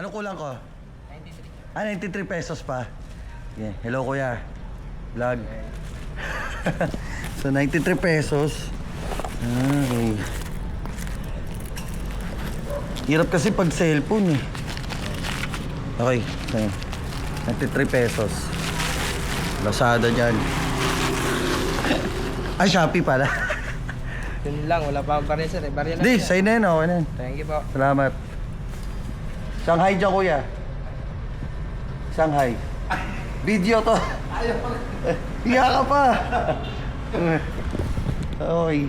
Ano kulang ko? 93. Ah, 93 pesos pa. Yeah. Hello, kuya. Vlog. so, 93 pesos. Okay. Hirap kasi pag cellphone eh. Okay. So, 93 pesos. Lazada dyan. Ay, Shopee pala. Yun lang, wala pa akong sir. Eh, barya na Di, siya. sa'yo na yun. Okay na yun. Thank you po. Salamat. Shanghai dyan, kuya. Shanghai. Video to. Hiya ka pa. okay.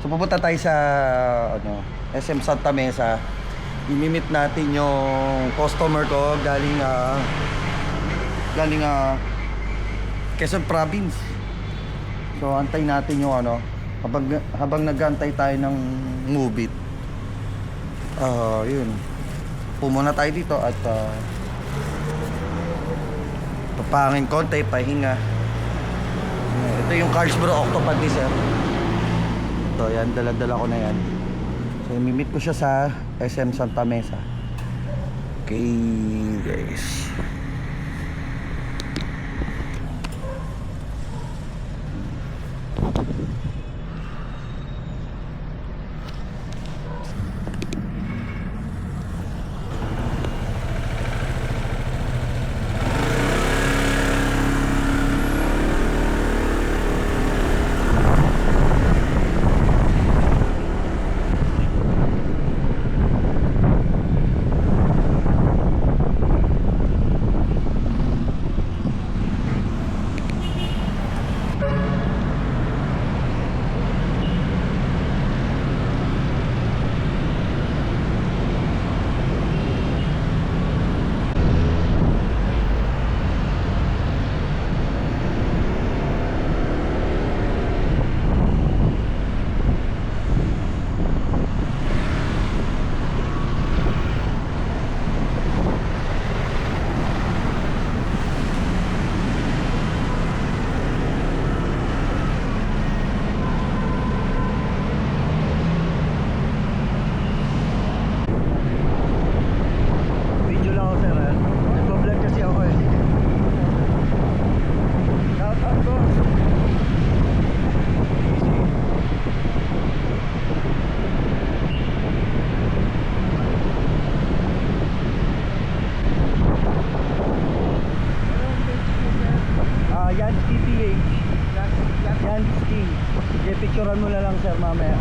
So pupunta tayo sa ano, SM Santa Mesa. Imimit natin yung customer ko galing ah galing ah Quezon Province. So antay natin yung ano habang habang nagantay tayo ng movie. Ah, yun. Pumuna tayo dito at ah, papangin konti, pahinga. Ito yung Cars Bro Octopad ni sir. Ito, yan, dala-dala ko na yan. So, imimit ko siya sa SM Santa Mesa. Okay, guys. Video lang ako sir ha. Nagpa-vlog kasi ako eh. Shout out ko. Ah, yan TTH. Yan Ski. Sige, picturean mo na lang sir mamaya.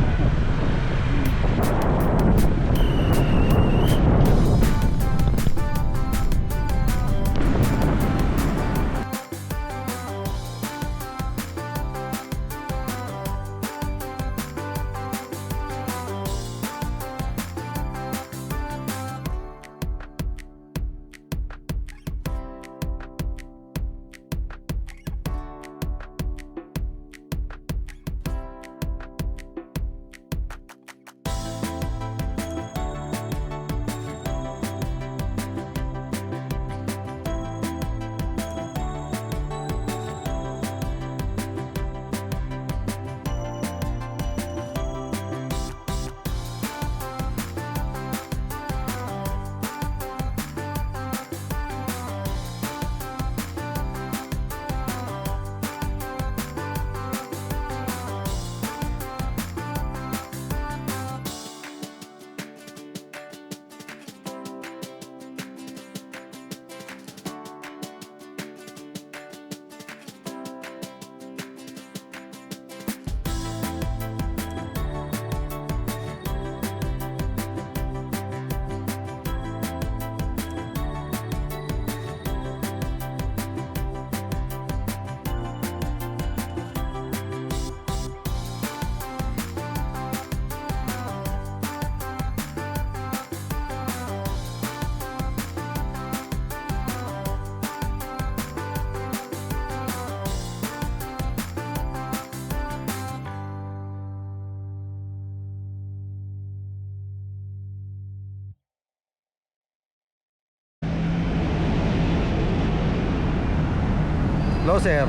Hello, sir.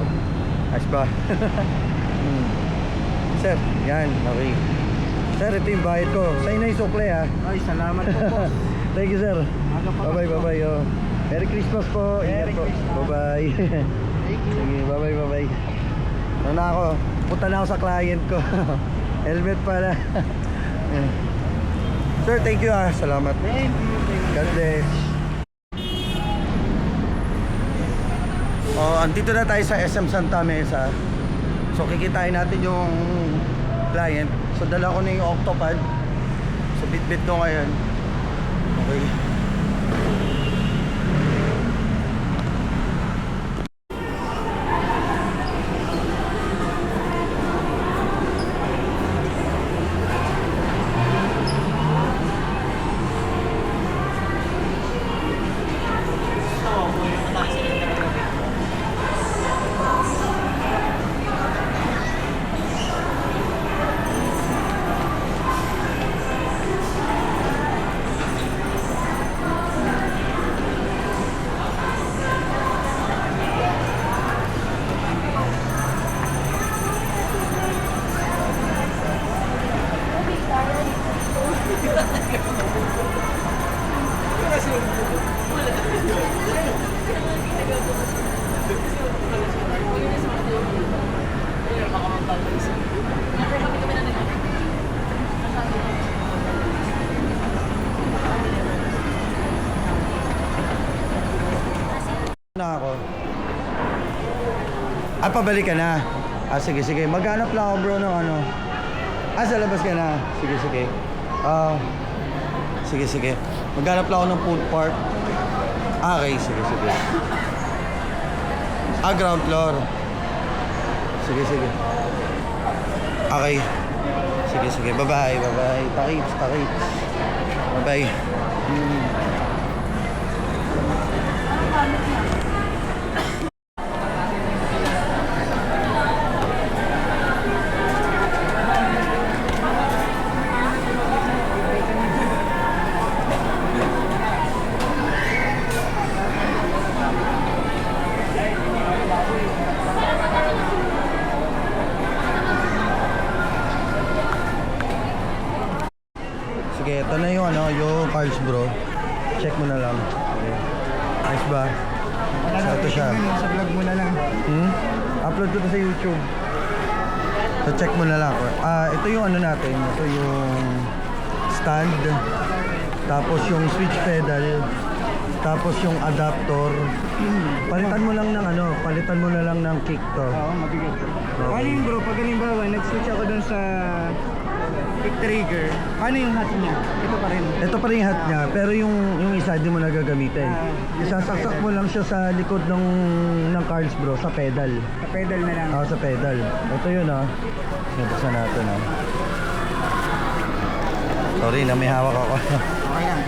Ayos ba? Hmm. Sir, yan. Okay. Sir, ito yung bayad ko. Sa'yo na yung sukle, ha? Ay, salamat po po. Thank you, sir. Bye-bye, bye-bye. Oh. Merry Christmas po. Ingat Merry po. Christmas. Bye-bye. Thank you. Sige, bye-bye, bye-bye. Ano na ako? Punta na ako sa client ko. Helmet pala. Sir, thank you ah. Salamat. Thank you. Thank you. God bless. Oh, andito na tayo sa SM Santa Mesa. So kikitain natin yung client. So dala ko na yung Octopad. So bit-bit ko ngayon. Okay. Na ako. Ah, pabalik ka na. Ah, sige, sige. Maghanap lang ako bro ng ano. Ah, sa labas ka na. Sige, sige. Ah, sige, sige. Maghanap lang ako ng food park. Ah, okay, sige, sige. Ah, ground floor. Sige, sige. Okay. Sige, sige. Bye-bye, bye-bye. Takits, takits. Bye-bye. Hmm. Sige, ito na yung ano, yung cars bro. Check mo na lang. Sige. Nice ba? So, ito siya. Sa vlog mo na lang. Hmm? Upload ko to sa YouTube. So check mo na lang. Ah, ito yung ano natin. Ito yung stand. Tapos yung switch pedal. Tapos yung adapter. Palitan mo lang ng ano, palitan mo na lang ng kick to. Oo, mabigat. Okay. Paano yung bro, pag halimbawa, nag-switch ako dun sa trigger, paano yung hat niya? Ito pa rin. Ito pa rin yung hat niya, pero yung yung isa di mo na gagamitin. Ah, Isasaksak mo lang siya sa likod ng ng cars bro, sa pedal. Sa pedal na lang. Ah, sa pedal. Ito yun ah. Nabuksan natin ah. Sorry na may hawak ako. Okay lang.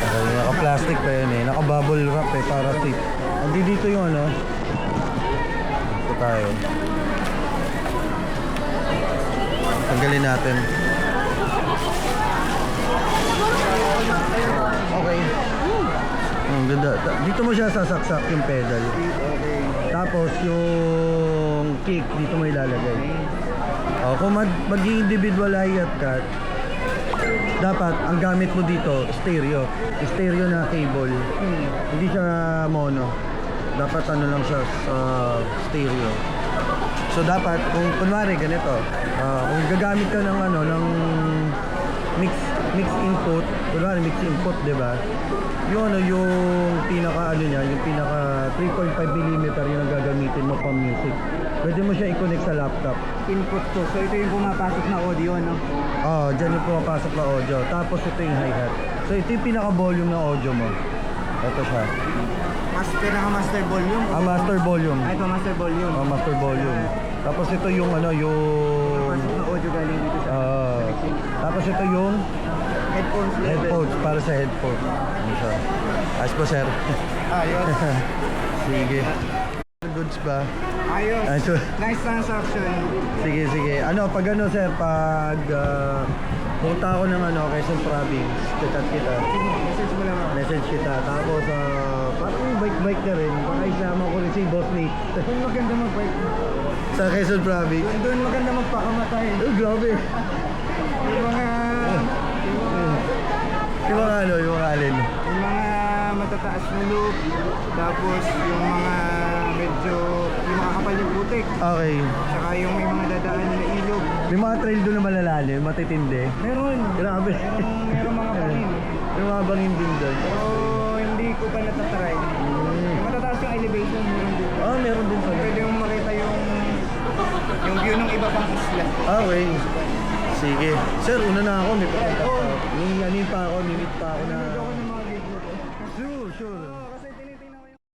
Okay, naka-plastic pa yun eh. Naka-bubble wrap eh, para safe. Hindi dito yung ano. Ito tayo. Tanggalin natin. Okay. Ang ganda. Dito mo siya sasaksak yung pedal. Tapos yung kick dito mo ilalagay. Oh, kung mag mag-individual hi-hat ka, dapat ang gamit mo dito stereo. Stereo na cable. Hindi siya mono. Dapat ano lang siya sa stereo. So dapat kung kunwari ganito, ah, kung gagamit ka ng ano ng mix mix input, kunwari mix input, 'di ba? Yung ano yung pinaka ano niya, yung pinaka 3.5 mm yung gagamitin mo pang music. Pwede mo siya i-connect sa laptop. Input to. So ito yung pumapasok na audio, no? Oh, dyan yung pumapasok na audio. Tapos ito yung hi-hat. So ito yung pinaka-volume ng audio mo. Ito siya. Mas pinaka-master volume. Ah, master volume. Ah, ito master volume. Oh, master volume. Tapos ito yung ano, yung... Pasok na audio galing dito sa Ah, tapos ito yung headphones level. headphones para sa headphones. Ano siya? Ayos po, sir. Ayos. sige. Goods ba? Ayos. Ayos. Nice transaction. Sige, sige. Ano, pag ano, sir, pag ah, punta ako ng ano, Quezon Province, chat kita. Message mo lang ako. Message kita. Tapos, ah, parang bike-bike na rin. Baka isama ko rin si Boss Nate. Doon maganda mag-bike. sa Quezon Province. Doon, doon maganda magpakamatay. Oh, grabe. Yung mga... Yung mga ano, yung mga alin. Yung mga mataas na loop, tapos yung mga medyo, yung mga kapal yung putik, Okay. tsaka yung may mga dadaan. May mga trail doon na malalalim, matitindi. Meron. Grabe. Merong, merong mga bangin. May mga bangin din doon. Pero hindi ko pa natatry. Mm. Matataas yung elevation, meron dito. Ah, meron din pala. Pwede mong makita yung yung view ng iba pang isla. Ah, okay. Sige. Sir, una na ako. May papunta pa. May anin pa ako, may meet pa ako na